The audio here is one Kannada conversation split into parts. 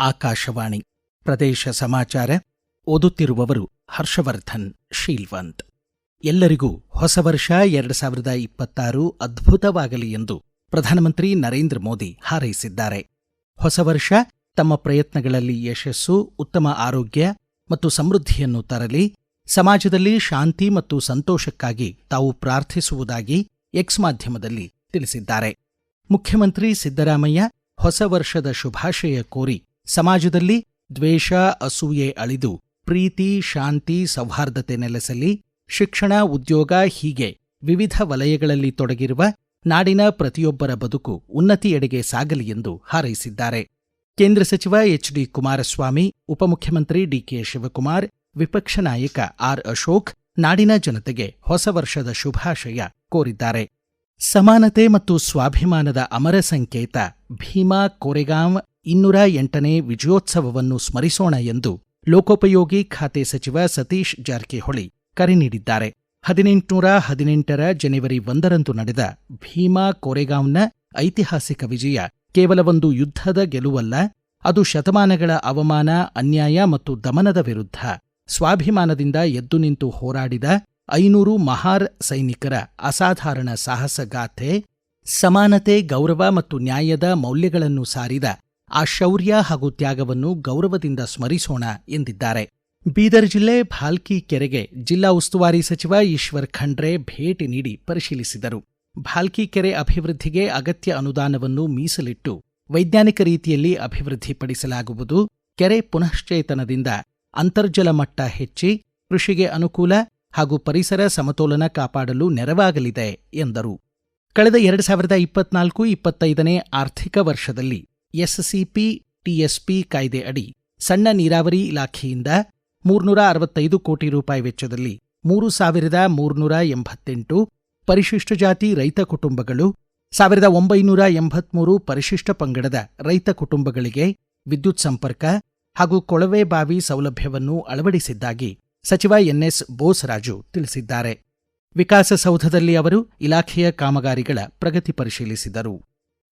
ಆಕಾಶವಾಣಿ. ಪ್ರದೇಶ ಸಮಾಚಾರ, ಓದುತ್ತಿರುವವರು ಹರ್ಷವರ್ಧನ್, ಶೀಲ್ವಂತ್. ಎಲ್ಲರಿಗೂ ಹೊಸ ವರ್ಷ ಎರಡು ಸಾವಿರದ ಇಪ್ಪತ್ತಾರು ಅದ್ಭುತವಾಗಲಿ ಎಂದು ಪ್ರಧಾನಮಂತ್ರಿ ನರೇಂದ್ರ ಮೋದಿ ಹಾರೈಸಿದ್ದಾರೆ. ಹೊಸ ವರ್ಷ ತಮ್ಮ ಪ್ರಯತ್ನಗಳಲ್ಲಿ ಯಶಸ್ಸು, ಉತ್ತಮ ಆರೋಗ್ಯ ಮತ್ತು ಸಮೃದ್ಧಿಯನ್ನು ತರಲಿ, ಸಮಾಜದಲ್ಲಿ ಶಾಂತಿ ಮತ್ತು ಸಂತೋಷಕ್ಕಾಗಿ ತಾವು ಪ್ರಾರ್ಥಿಸುವುದಾಗಿ ಎಕ್ಸ್ ಮಾಧ್ಯಮದಲ್ಲಿ ತಿಳಿಸಿದ್ದಾರೆ. ಮುಖ್ಯಮಂತ್ರಿ ಸಿದ್ದರಾಮಯ್ಯ ಹೊಸ ವರ್ಷದ ಶುಭಾಶಯ ಕೋರಿ ಸಮಾಜದಲ್ಲಿ ದ್ವೇಷ, ಅಸೂಯೆ ಅಳಿದು ಪ್ರೀತಿ, ಶಾಂತಿ, ಸೌಹಾರ್ದತೆ ನೆಲೆಸಲಿ ಶಿಕ್ಷಣ, ಉದ್ಯೋಗ ಹೀಗೆ ವಿವಿಧ ವಲಯಗಳಲ್ಲಿ ತೊಡಗಿರುವ ನಾಡಿನ ಪ್ರತಿಯೊಬ್ಬರ ಬದುಕು ಉನ್ನತಿಯೆಡೆಗೆ ಸಾಗಲಿ ಎಂದು ಹಾರೈಸಿದ್ದಾರೆ. ಕೇಂದ್ರ ಸಚಿವ ಎಚ್ ಡಿ ಕುಮಾರಸ್ವಾಮಿ, ಉಪಮುಖ್ಯಮಂತ್ರಿ ಡಿಕೆ ಶಿವಕುಮಾರ್, ವಿಪಕ್ಷ ನಾಯಕ ಆರ್. ಅಶೋಕ್ ನಾಡಿನ ಜನತೆಗೆ ಹೊಸ ವರ್ಷದ ಶುಭಾಶಯ ಕೋರಿದ್ದಾರೆ. ಸಮಾನತೆ ಮತ್ತು ಸ್ವಾಭಿಮಾನದ ಅಮರ ಸಂಕೇತ ಭೀಮಾ ಕೋರೆಗಾಂವ್ ಇನ್ನೂರ ಎಂಟನೇ ವಿಜಯೋತ್ಸವವನ್ನು ಸ್ಮರಿಸೋಣ ಎಂದು ಲೋಕೋಪಯೋಗಿ ಖಾತೆ ಸಚಿವ ಸತೀಶ್ ಜಾರಕಿಹೊಳಿ ಕರೆ ನೀಡಿದ್ದಾರೆ. ಹದಿನೆಂಟುನೂರ ಹದಿನೆಂಟರ ಜನವರಿ ಒಂದರಂದು ನಡೆದ ಭೀಮಾ ಕೋರೆಗಾಂವ್ನ ಐತಿಹಾಸಿಕ ವಿಜಯ ಕೇವಲ ಒಂದು ಯುದ್ಧದ ಗೆಲುವಲ್ಲ, ಅದು ಶತಮಾನಗಳ ಅವಮಾನ, ಅನ್ಯಾಯ ಮತ್ತು ದಮನದ ವಿರುದ್ಧ ಸ್ವಾಭಿಮಾನದಿಂದ ಎದ್ದು ನಿಂತು ಹೋರಾಡಿದ ಐನೂರು ಮಹಾರ್ ಸೈನಿಕರ ಅಸಾಧಾರಣ ಸಾಹಸಗಾಥೆ, ಸಮಾನತೆ, ಗೌರವ ಮತ್ತು ನ್ಯಾಯದ ಮೌಲ್ಯಗಳನ್ನು ಸಾರಿದ ಆ ಶೌರ್ಯ ಹಾಗೂ ತ್ಯಾಗವನ್ನು ಗೌರವದಿಂದ ಸ್ಮರಿಸೋಣ ಎಂದಿದ್ದಾರೆ. ಬೀದರ್ ಜಿಲ್ಲೆ ಭಾಲ್ಕಿ ಕೆರೆಗೆ ಜಿಲ್ಲಾ ಉಸ್ತುವಾರಿ ಸಚಿವ ಈಶ್ವರ್ ಖಂಡ್ರೆ ಭೇಟಿ ನೀಡಿ ಪರಿಶೀಲಿಸಿದರು. ಭಾಲ್ಕಿ ಕೆರೆ ಅಭಿವೃದ್ಧಿಗೆ ಅಗತ್ಯ ಅನುದಾನವನ್ನು ಮೀಸಲಿಟ್ಟು ವೈಜ್ಞಾನಿಕ ರೀತಿಯಲ್ಲಿ ಅಭಿವೃದ್ಧಿಪಡಿಸಲಾಗುವುದು. ಕೆರೆ ಪುನಶ್ಚೇತನದಿಂದ ಅಂತರ್ಜಲ ಮಟ್ಟ ಹೆಚ್ಚಿ ಕೃಷಿಗೆ ಅನುಕೂಲ ಹಾಗೂ ಪರಿಸರ ಸಮತೋಲನ ಕಾಪಾಡಲು ನೆರವಾಗಲಿದೆ ಎಂದರು. ಕಳೆದ ಎರಡು ಸಾವಿರದ ಇಪ್ಪತ್ನಾಲ್ಕು ಇಪ್ಪತ್ತೈದನೇ ಆರ್ಥಿಕ ವರ್ಷದಲ್ಲಿ ಎಸ್ಸಿಪಿ, ಟಿಎಸ್ಪಿ ಕಾಯ್ದೆ ಅಡಿ ಸಣ್ಣ ನೀರಾವರಿ ಇಲಾಖೆಯಿಂದ ಮೂರ್ನೂರ ಅರವತ್ತೈದು ಕೋಟಿ ರೂಪಾಯಿ ವೆಚ್ಚದಲ್ಲಿ ಮೂರು ಸಾವಿರದ ಮೂರ್ನೂರ ಎಂಬತ್ತೆಂಟು ಪರಿಶಿಷ್ಟ ಜಾತಿ ರೈತ ಕುಟುಂಬಗಳು, ಸಾವಿರದ ಒಂಬೈನೂರ ಎಂಬತ್ಮೂರು ಪರಿಶಿಷ್ಟ ಪಂಗಡದ ರೈತ ಕುಟುಂಬಗಳಿಗೆ ವಿದ್ಯುತ್ ಸಂಪರ್ಕ ಹಾಗೂ ಕೊಳವೆ ಬಾವಿ ಸೌಲಭ್ಯವನ್ನು ಅಳವಡಿಸಿದ್ದಾಗಿ ಸಚಿವ ಎನ್ಎಸ್ ಬೋಸರಾಜು ತಿಳಿಸಿದ್ದಾರೆ. ವಿಕಾಸಸೌಧದಲ್ಲಿ ಅವರು ಇಲಾಖೆಯ ಕಾಮಗಾರಿಗಳ ಪ್ರಗತಿ ಪರಿಶೀಲಿಸಿದರು.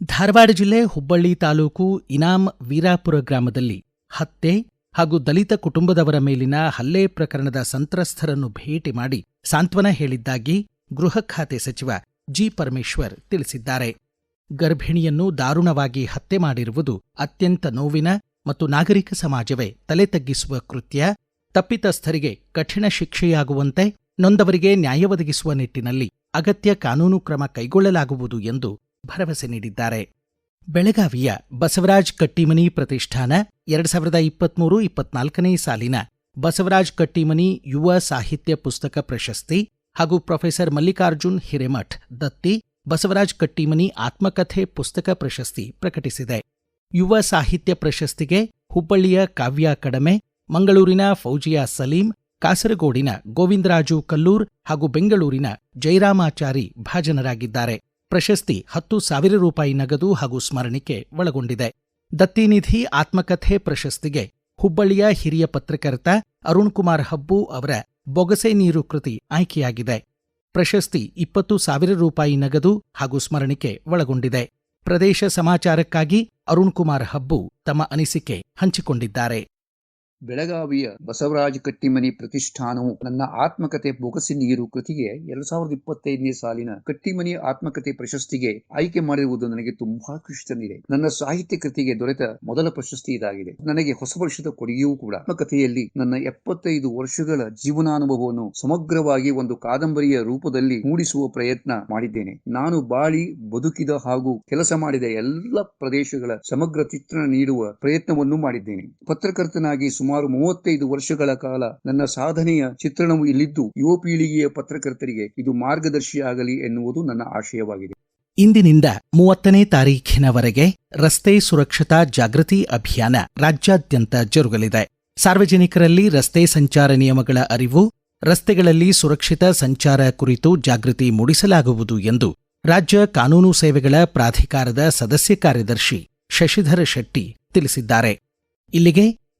ಧಾರವಾಡ ಜಿಲ್ಲೆ ಹುಬ್ಬಳ್ಳಿ ತಾಲೂಕು ಇನಾಂ ವೀರಾಪುರ ಗ್ರಾಮದಲ್ಲಿ ಹತ್ಯೆ ಹಾಗೂ ದಲಿತ ಕುಟುಂಬದವರ ಮೇಲಿನ ಹಲ್ಲೆ ಪ್ರಕರಣದ ಸಂತ್ರಸ್ತರನ್ನು ಭೇಟಿ ಮಾಡಿ ಸಾಂತ್ವನ ಹೇಳಿದ್ದಾಗಿ ಗೃಹ ಖಾತೆ ಸಚಿವ ಜಿ ಪರಮೇಶ್ವರ್ ತಿಳಿಸಿದ್ದಾರೆ. ಗರ್ಭಿಣಿಯನ್ನು ದಾರುಣವಾಗಿ ಹತ್ಯೆ ಮಾಡಿರುವುದು ಅತ್ಯಂತ ನೋವಿನ ಮತ್ತು ನಾಗರಿಕ ಸಮಾಜವೇ ತಲೆ ತಗ್ಗಿಸುವ ಕೃತ್ಯ, ತಪ್ಪಿತಸ್ಥರಿಗೆ ಕಠಿಣ ಶಿಕ್ಷೆಯಾಗುವಂತೆ ನೊಂದವರಿಗೆ ನ್ಯಾಯ ಒದಗಿಸುವ ನಿಟ್ಟಿನಲ್ಲಿ ಅಗತ್ಯ ಕಾನೂನು ಕ್ರಮ ಕೈಗೊಳ್ಳಲಾಗುವುದು ಎಂದು ಭರವಸೆ ನೀಡಿದ್ದಾರೆ. ಬೆಳಗಾವಿಯ ಬಸವರಾಜ್ ಕಟ್ಟಿಮನಿ ಪ್ರತಿಷ್ಠಾನ ಎರಡು ಸಾವಿರದ ಇಪ್ಪತ್ಮೂರು ಇಪ್ಪತ್ನಾಲ್ಕನೇ ಸಾಲಿನ ಬಸವರಾಜ್ ಕಟ್ಟಿಮನಿ ಯುವ ಸಾಹಿತ್ಯ ಪುಸ್ತಕ ಪ್ರಶಸ್ತಿ ಹಾಗೂ ಪ್ರೊಫೆಸರ್ ಮಲ್ಲಿಕಾರ್ಜುನ್ ಹಿರೇಮಠ್ ದತ್ತಿ ಬಸವರಾಜ್ ಕಟ್ಟಿಮನಿ ಆತ್ಮಕಥೆ ಪುಸ್ತಕ ಪ್ರಶಸ್ತಿ ಪ್ರಕಟಿಸಿದೆ. ಯುವ ಸಾಹಿತ್ಯ ಪ್ರಶಸ್ತಿಗೆ ಹುಬ್ಬಳ್ಳಿಯ ಕಾವ್ಯ ಕಡಮೆ ಮಂಗಳೂರಿನ ಫೌಜಿಯಾ ಸಲೀಂ, ಕಾಸರಗೋಡಿನ ಗೋವಿಂದರಾಜು ಕಲ್ಲೂರ್ ಹಾಗೂ ಬೆಂಗಳೂರಿನ ಜೈರಾಮಾಚಾರಿ ಭಾಜನರಾಗಿದ್ದಾರೆ. ಪ್ರಶಸ್ತಿ ಹತ್ತು ಸಾವಿರ ರೂಪಾಯಿ ನಗದು ಹಾಗೂ ಸ್ಮರಣಿಕೆ ಒಳಗೊಂಡಿದೆ. ದತ್ತಿನಿಧಿ ಆತ್ಮಕಥೆ ಪ್ರಶಸ್ತಿಗೆ ಹುಬ್ಬಳ್ಳಿಯ ಹಿರಿಯ ಪತ್ರಕರ್ತ ಅರುಣ್ ಕುಮಾರ್ ಹಬ್ಬು ಅವರ ಬೊಗಸೆ ನೀರು ಕೃತಿ ಆಯ್ಕೆಯಾಗಿದೆ. ಪ್ರಶಸ್ತಿ ಇಪ್ಪತ್ತು ಸಾವಿರ ರೂಪಾಯಿ ನಗದು ಹಾಗೂ ಸ್ಮರಣಿಕೆ ಒಳಗೊಂಡಿದೆ. ಪ್ರದೇಶ ಸಮಾಚಾರಕ್ಕಾಗಿ ಅರುಣ್ ಕುಮಾರ್ ಹಬ್ಬು ತಮ್ಮ ಅನಿಸಿಕೆ ಹಂಚಿಕೊಂಡಿದ್ದಾರೆ. ಬೆಳಗಾವಿಯ ಬಸವರಾಜ ಕಟ್ಟಿಮನಿ ಪ್ರತಿಷ್ಠಾನವು ನನ್ನ ಆತ್ಮಕತೆ ಬೊಗಸಿ ನೀರು ಕೃತಿಗೆ ಎರಡ್ ಸಾವಿರದ ಇಪ್ಪತ್ತೈದನೇ ಸಾಲಿನ ಕಟ್ಟಿಮನಿ ಆತ್ಮಕತೆ ಪ್ರಶಸ್ತಿಗೆ ಆಯ್ಕೆ ಮಾಡಿರುವುದು ನನಗೆ ತುಂಬಾ ಖುಷಿ ತಂದಿದೆ. ನನ್ನ ಸಾಹಿತ್ಯ ಕೃತಿಗೆ ದೊರೆತ ಮೊದಲ ಪ್ರಶಸ್ತಿ ಇದಾಗಿದೆ. ನನಗೆ ಹೊಸ ವರ್ಷದ ಕೊಡುಗೆಯೂ ಕೂಡ. ಆತ್ಮಕಥೆಯಲ್ಲಿ ನನ್ನ ಎಪ್ಪತ್ತೈದು ವರ್ಷಗಳ ಜೀವನಾನುಭವವನ್ನು ಸಮಗ್ರವಾಗಿ ಒಂದು ಕಾದಂಬರಿಯ ರೂಪದಲ್ಲಿ ಮೂಡಿಸುವ ಪ್ರಯತ್ನ ಮಾಡಿದ್ದೇನೆ. ನಾನು ಬಾಳಿ, ಬದುಕಿದ ಹಾಗೂ ಕೆಲಸ ಮಾಡಿದ ಎಲ್ಲ ಪ್ರದೇಶಗಳ ಸಮಗ್ರ ಚಿತ್ರಣ ನೀಡುವ ಪ್ರಯತ್ನವನ್ನು ಮಾಡಿದ್ದೇನೆ. ಪತ್ರಕರ್ತನಾಗಿ ಸುಮಾರು ಮೂವತ್ತೈದು ವರ್ಷಗಳ ಕಾಲ ನನ್ನ ಸಾಧನೆಯ ಚಿತ್ರಣವು ಇಲ್ಲಿದ್ದು, ಯುವ ಪೀಳಿಗೆಯ ಪತ್ರಕರ್ತರಿಗೆ ಇದು ಮಾರ್ಗದರ್ಶಿಯಾಗಲಿ ಎನ್ನುವುದು ನನ್ನ ಆಶಯವಾಗಿದೆ. ಇಂದಿನಿಂದ ಮೂವತ್ತನೇ ತಾರೀಖಿನವರೆಗೆ ರಸ್ತೆ ಸುರಕ್ಷತಾ ಜಾಗೃತಿ ಅಭಿಯಾನ ರಾಜ್ಯಾದ್ಯಂತ ಜರುಗಲಿದೆ. ಸಾರ್ವಜನಿಕರಲ್ಲಿ ರಸ್ತೆ ಸಂಚಾರ ನಿಯಮಗಳ ಅರಿವು, ರಸ್ತೆಗಳಲ್ಲಿ ಸುರಕ್ಷಿತ ಸಂಚಾರ ಕುರಿತು ಜಾಗೃತಿ ಮೂಡಿಸಲಾಗುವುದು ಎಂದು ರಾಜ್ಯ ಕಾನೂನು ಸೇವೆಗಳ ಪ್ರಾಧಿಕಾರದ ಸದಸ್ಯ ಕಾರ್ಯದರ್ಶಿ ಶಶಿಧರ ಶೆಟ್ಟಿ ತಿಳಿಸಿದ್ದಾರೆ. ಇಲ್ಲಿಗೆ